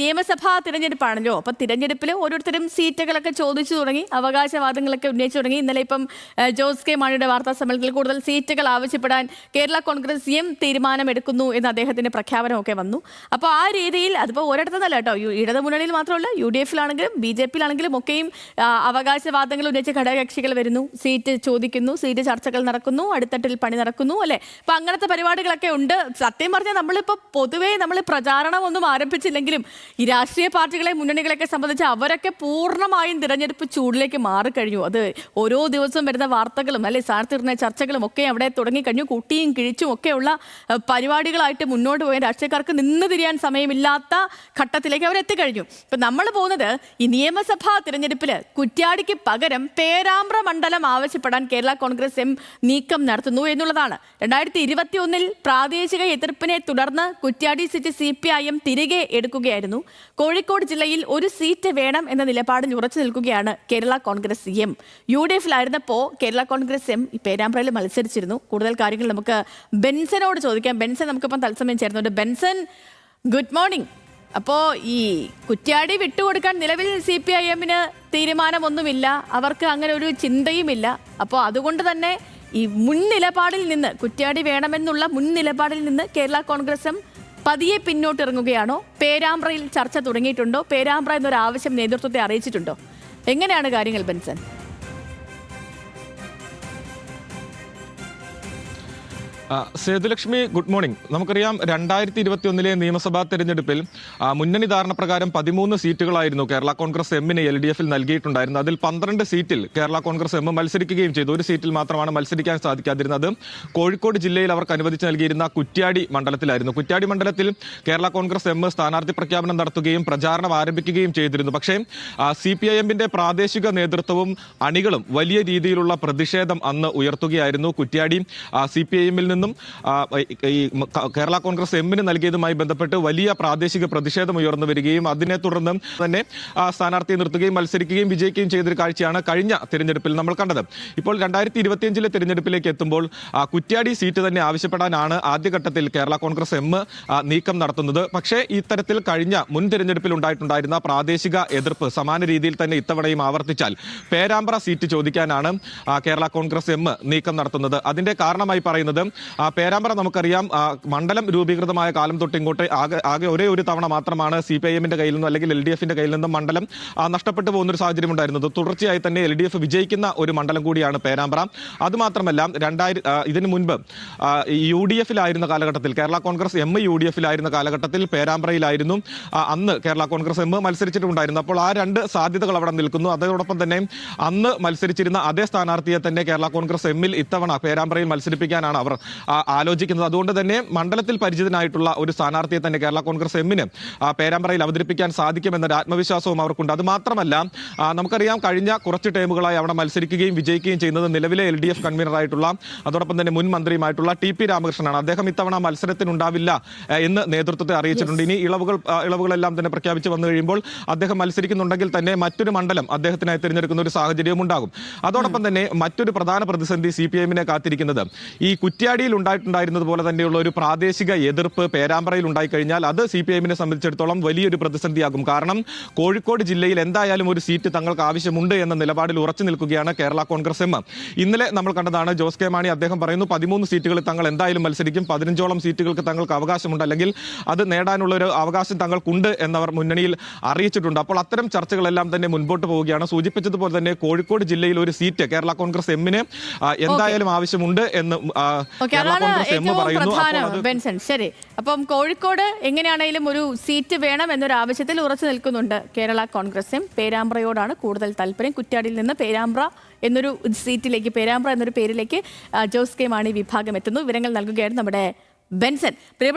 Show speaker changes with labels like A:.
A: നിയമസഭാ തിരഞ്ഞെടുപ്പാണല്ലോ. അപ്പൊ തിരഞ്ഞെടുപ്പിൽ ഓരോരുത്തരും സീറ്റുകളൊക്കെ ചോദിച്ചു തുടങ്ങി അവകാശവാദങ്ങളൊക്കെ ഉന്നയിച്ചു തുടങ്ങി. ഇന്നലെ ഇപ്പം ജോസ് കെ മാണിയുടെ വാർത്താ സമ്മേളനത്തിൽ കൂടുതൽ സീറ്റുകൾ ആവശ്യപ്പെടാൻ കേരള കോൺഗ്രസ് എം തീരുമാനമെടുക്കുന്നു എന്ന് അദ്ദേഹത്തിന്റെ പ്രഖ്യാപനമൊക്കെ വന്നു. അപ്പോൾ ആ രീതിയിൽ അതിപ്പോൾ ഒരിടത്തുനിന്നല്ല കേട്ടോ ഇടതുമുന്നണിയിൽ മുന്നണിയിൽ മാത്രമല്ല യു ഡി എഫിലാണെങ്കിലും ബി ജെ പിയിലാണെങ്കിലും ഒക്കെയും അവകാശവാദങ്ങൾ ഉന്നയിച്ച ഘടകകക്ഷികൾ വരുന്നു. സീറ്റ് ചോദിക്കുന്നു സീറ്റ് ചർച്ചകൾ നടക്കുന്നു അടുത്തട്ടിൽ പണി നടക്കുന്നു അല്ലെ? അപ്പൊ അങ്ങനത്തെ പരിപാടികളൊക്കെ ഉണ്ട്. സത്യം പറഞ്ഞാൽ നമ്മളിപ്പോ പൊതുവേ നമ്മൾ പ്രചാരണം ഒന്നും ആരംഭിച്ചില്ലെങ്കിലും ഈ രാഷ്ട്രീയ പാർട്ടികളെ മുന്നണികളെയൊക്കെ സംബന്ധിച്ച് അവരൊക്കെ പൂർണമായും തിരഞ്ഞെടുപ്പ് ചൂടിലേക്ക് മാറിക്കഴിഞ്ഞു. അത് ഓരോ ദിവസവും വരുന്ന വാർത്തകളും അല്ലെ സ്ഥാനത്ത് വരുന്ന ചർച്ചകളും ഒക്കെ അവിടെ തുടങ്ങിക്കഴിഞ്ഞു. കുട്ടിയും കിഴിച്ചും ഒക്കെയുള്ള പരിപാടികളായിട്ട് മുന്നോട്ട് പോയ രാഷ്ട്രീയക്കാർക്ക് നിന്ന് തിരിയാൻ സമയമില്ലാത്ത ഘട്ടത്തിലേക്ക് അവർ എത്തിക്കഴിഞ്ഞു. ഇപ്പൊ നമ്മൾ പോകുന്നത് ഈ നിയമസഭാ തിരഞ്ഞെടുപ്പിൽ കുറ്റ്യാടിക്ക് പകരം പേരാമ്പ്ര മണ്ഡലം ആവശ്യപ്പെടാൻ കേരള കോൺഗ്രസ് എം നീക്കം നടത്തുന്നു എന്നുള്ളതാണ്. രണ്ടായിരത്തി ഇരുപത്തി ഒന്നിൽ പ്രാദേശിക എതിർപ്പിനെ തുടർന്ന് Kuttiadi seat C P I M തിരികെ എടുക്കുകയായിരുന്നു. കോഴിക്കോട് ജില്ലയിൽ ഒരു സീറ്റ് വേണം എന്ന നിലപാടിൽ ഉറച്ചു നിൽക്കുകയാണ് Kerala Congress M. U D എഫിലായിരുന്നപ്പോൾ Kerala Congress M പേരാമ്പ്രയിൽ മത്സരിച്ചിരുന്നു. കൂടുതൽ കാര്യങ്ങൾ നമുക്ക് ബെൻസനോട് ചോദിക്കാം. ബെൻസൻ നമുക്കിപ്പം തത്സമയം ചേർന്നുണ്ട് ബെൻസൻ ഗുഡ് മോർണിംഗ് അപ്പോൾ ഈ കുറ്റ്യാടി വിട്ടുകൊടുക്കാൻ നിലവിൽ സി പി ഐ എമ്മിന് തീരുമാനമൊന്നുമില്ല. അവർക്ക് അങ്ങനെ ഒരു ചിന്തയുമില്ല. അപ്പോൾ അതുകൊണ്ട് തന്നെ ഈ മുൻ നിലപാടിൽ നിന്ന് കുറ്റ്യാടി വേണമെന്നുള്ള മുൻ നിലപാടിൽ നിന്ന് കേരള കോൺഗ്രസ് പതിയെ പിന്നോട്ടിറങ്ങുകയാണോ? പേരാമ്പ്രയിൽ ചർച്ച തുടങ്ങിയിട്ടുണ്ടോ? പേരാമ്പ്ര എന്നൊരു ആവശ്യം നേതൃത്വത്തെ അറിയിച്ചിട്ടുണ്ടോ? എങ്ങനെയാണ് കാര്യങ്ങൾ ബെൻസൻ
B: സേതുലക്ഷ്മി ഗുഡ് മോർണിംഗ് നമുക്കറിയാം രണ്ടായിരത്തി ഇരുപത്തി ഒന്നിലെ നിയമസഭാ തെരഞ്ഞെടുപ്പിൽ മുന്നണി ധാരണ പ്രകാരം പതിമൂന്ന് സീറ്റുകളായിരുന്നു കേരള കോൺഗ്രസ് എമ്മിന് എൽ ഡി എഫിൽ നൽകിയിട്ടുണ്ടായിരുന്നത്. അതിൽ പന്ത്രണ്ട് സീറ്റിൽ കേരള കോൺഗ്രസ് എം മത്സരിക്കുകയും ചെയ്തു. ഒരു സീറ്റിൽ മാത്രമാണ് മത്സരിക്കാൻ സാധിക്കാതിരുന്നത്. കോഴിക്കോട് ജില്ലയിൽ അവർക്ക് അനുവദിച്ച് നൽകിയിരുന്ന കുറ്റ്യാടി മണ്ഡലത്തിലായിരുന്നു. കുറ്റ്യാടി മണ്ഡലത്തിൽ കേരള കോൺഗ്രസ് എം സ്ഥാനാർത്ഥി പ്രഖ്യാപനം നടത്തുകയും പ്രചാരണം ആരംഭിക്കുകയും ചെയ്തിരുന്നു. പക്ഷേ സി പി ഐ എമ്മിന്റെ പ്രാദേശിക നേതൃത്വവും അണികളും വലിയ രീതിയിലുള്ള പ്രതിഷേധം അന്ന് ഉയർത്തുകയായിരുന്നു കുറ്റ്യാടി. സി പി ഐ എമ്മിൽ നിന്നും ആ, ഈ കേരള കോൺഗ്രസ് എമ്മിന് നൽകിയതുമായി ബന്ധപ്പെട്ട് വലിയ പ്രാദേശിക പ്രതിഷേധം ഉയർന്നു വരികയും അതിനെ തുടർന്ന് തന്നെ സ്ഥാനാർത്ഥിയെ നിർത്തുകയും മത്സരിക്കുകയും വിജയിക്കുകയും ചെയ്തൊരു കാഴ്ചയാണ് കഴിഞ്ഞ തിരഞ്ഞെടുപ്പിൽ നമ്മൾ കണ്ടത്. ഇപ്പോൾ രണ്ടായിരത്തി ഇരുപത്തിയഞ്ചിലെ തിരഞ്ഞെടുപ്പിലേക്ക് എത്തുമ്പോൾ കുറ്റ്യാടി സീറ്റ് തന്നെ ആവശ്യപ്പെടാനാണ് ആദ്യഘട്ടത്തിൽ കേരള കോൺഗ്രസ് എം നീക്കം നടത്തുന്നത്. പക്ഷേ ഇത്തരത്തിൽ കഴിഞ്ഞ മുൻ തിരഞ്ഞെടുപ്പിൽ ഉണ്ടായിട്ടുണ്ടായിരുന്ന പ്രാദേശിക എതിർപ്പ് സമാന രീതിയിൽ തന്നെ ഇത്തവണയും ആവർത്തിച്ചാൽ പേരാമ്പ്ര സീറ്റ് ചോദിക്കാനാണ് കേരള കോൺഗ്രസ് എം നീക്കം നടത്തുന്നത്. അതിന്റെ കാരണമായി പറയുന്നത് പേരാമ്പ്ര നമുക്കറിയാം. മണ്ഡലം രൂപീകൃതമായ കാലം തൊട്ട് ഇങ്ങോട്ട് ആകെ ആകെ ഒരേ ഒരു തവണ മാത്രമാണ് സി പി ഐ എമ്മിന്റെ കയ്യിൽ നിന്നും അല്ലെങ്കിൽ എൽ ഡി എഫിന്റെ കയ്യിൽ നിന്നും മണ്ഡലം ആ, നഷ്ടപ്പെട്ടു പോകുന്ന ഒരു സാഹചര്യം ഉണ്ടായിരുന്നത്. തുടർച്ചയായി തന്നെ എൽ ഡി എഫ് വിജയിക്കുന്ന ഒരു മണ്ഡലം കൂടിയാണ് പേരാമ്പ്ര. അതുമാത്രമല്ല രണ്ടായിരം ഇതിനു മുൻപ് ആ, യു ഡി എഫിലായിരുന്ന കാലഘട്ടത്തിൽ Kerala Congress M U D എഫിലായിരുന്ന കാലഘട്ടത്തിൽ പേരാമ്പ്രയിലായിരുന്നു. അന്ന് കേരള കോൺഗ്രസ് എം മത്സരിച്ചിട്ടുണ്ടായിരുന്നു. അപ്പോൾ ആ രണ്ട് സാധ്യതകൾ അവിടെ നിൽക്കുന്നു. അതോടൊപ്പം തന്നെ അന്ന് മത്സരിച്ചിരുന്ന അതേ സ്ഥാനാർത്ഥിയെ തന്നെ കേരള കോൺഗ്രസ് എമ്മിൽ ഇത്തവണ പേരാമ്പ്രയിൽ മത്സരിപ്പിക്കാനാണ് അവർ ആ, ആലോചിക്കുന്നത്. അതുകൊണ്ട് തന്നെ മണ്ഡലത്തിൽ പരിചിതനായിട്ടുള്ള ഒരു സ്ഥാനാർത്ഥിയെ തന്നെ കേരള കോൺഗ്രസ് എമ്മിന് പേരാമ്പ്രയിൽ അവതരിപ്പിക്കാൻ സാധിക്കുമെന്നൊരു ആത്മവിശ്വാസവും അവർക്കുണ്ട്. അത് മാത്രമല്ല നമുക്കറിയാം കഴിഞ്ഞ കുറച്ച് ടൈമുകളായി അവിടെ മത്സരിക്കുകയും വിജയിക്കുകയും ചെയ്യുന്നത് നിലവിലെ എൽ ഡി എഫ് കൺവീനറായിട്ടുള്ള അതോടൊപ്പം തന്നെ മുൻ മന്ത്രിയുമായിട്ടുള്ള ടി പി രാമകൃഷ്ണനാണ്. അദ്ദേഹം ഇത്തവണ മത്സരത്തിനുണ്ടാവില്ല എന്ന് നേതൃത്വത്തെ അറിയിച്ചിട്ടുണ്ട്. ഇനി ഇളവുകൾ ഇളവുകളെല്ലാം തന്നെ പ്രഖ്യാപിച്ച് വന്നു കഴിയുമ്പോൾ അദ്ദേഹം മത്സരിക്കുന്നുണ്ടെങ്കിൽ തന്നെ മറ്റൊരു മണ്ഡലം അദ്ദേഹത്തിനായി തിരഞ്ഞെടുക്കുന്ന ഒരു സാഹചര്യവും ഉണ്ടാകും. അതോടൊപ്പം തന്നെ മറ്റൊരു പ്രധാന പ്രതിസന്ധി സി പി എമ്മിനെ കാത്തിരിക്കുന്നത്. ഈ കുറ്റ്യാടിയിൽ ഉണ്ടായിട്ടുണ്ടായിരുന്നത് പോലെ തന്നെയുള്ള ഒരു പ്രാദേശിക എതിർപ്പ് പേരാമ്പ്രയിൽ ഉണ്ടായിക്കഴിഞ്ഞാൽ അത് സി പി എമ്മിനെ സംബന്ധിച്ചിടത്തോളം വലിയൊരു പ്രതിസന്ധിയാകും. കാരണം കോഴിക്കോട് ജില്ലയിൽ എന്തായാലും ഒരു സീറ്റ് തങ്ങൾക്ക് ആവശ്യമുണ്ട് എന്ന നിലപാടിൽ ഉറച്ചു നിൽക്കുകയാണ് കേരള കോൺഗ്രസ് എം. ഇന്നലെ നമ്മൾ കണ്ടതാണ് ജോസ് കെ മാണി അദ്ദേഹം പറയുന്നു പതിമൂന്ന് സീറ്റുകളിൽ തങ്ങൾ എന്തായാലും മത്സരിക്കും പതിനഞ്ചോളം സീറ്റുകൾക്ക് തങ്ങൾക്ക് അവകാശമുണ്ട് അല്ലെങ്കിൽ അത് നേടാനുള്ള ഒരു അവകാശം തങ്ങൾക്കുണ്ട് എന്നവർ മുന്നണിയിൽ അറിയിച്ചിട്ടുണ്ട്. അപ്പോൾ അത്തരം ചർച്ചകളെല്ലാം തന്നെ മുൻപോട്ട് പോവുകയാണ്. സൂചിപ്പിച്ചതുപോലെ തന്നെ കോഴിക്കോട് ജില്ലയിൽ ഒരു സീറ്റ് കേരള കോൺഗ്രസ് എമ്മിന് എന്തായാലും ആവശ്യമുണ്ട് എന്ന്
A: ഓക്കെ അതാണ് ഏറ്റവും പ്രധാനം. ബെൻസൺ ശരി. അപ്പം കോഴിക്കോട് എങ്ങനെയാണെങ്കിലും ഒരു സീറ്റ് വേണം എന്നൊരു ആവശ്യത്തിൽ ഉറച്ചു നിൽക്കുന്നുണ്ട് കേരള കോൺഗ്രസും പേരാമ്പ്രയോടാണ് കൂടുതൽ താല്പര്യം. കുറ്റ്യാടിയിൽ നിന്ന് പേരാമ്പ്ര എന്നൊരു സീറ്റിലേക്ക് പേരാമ്പ്ര എന്നൊരു പേരിലേക്ക് ജോസ് കെ മാണി വിഭാഗം എത്തുന്നു. വിവരങ്ങൾ നൽകുകയാണ് നമ്മുടെ ബെൻസൺ പ്രിയപ്പെട്ട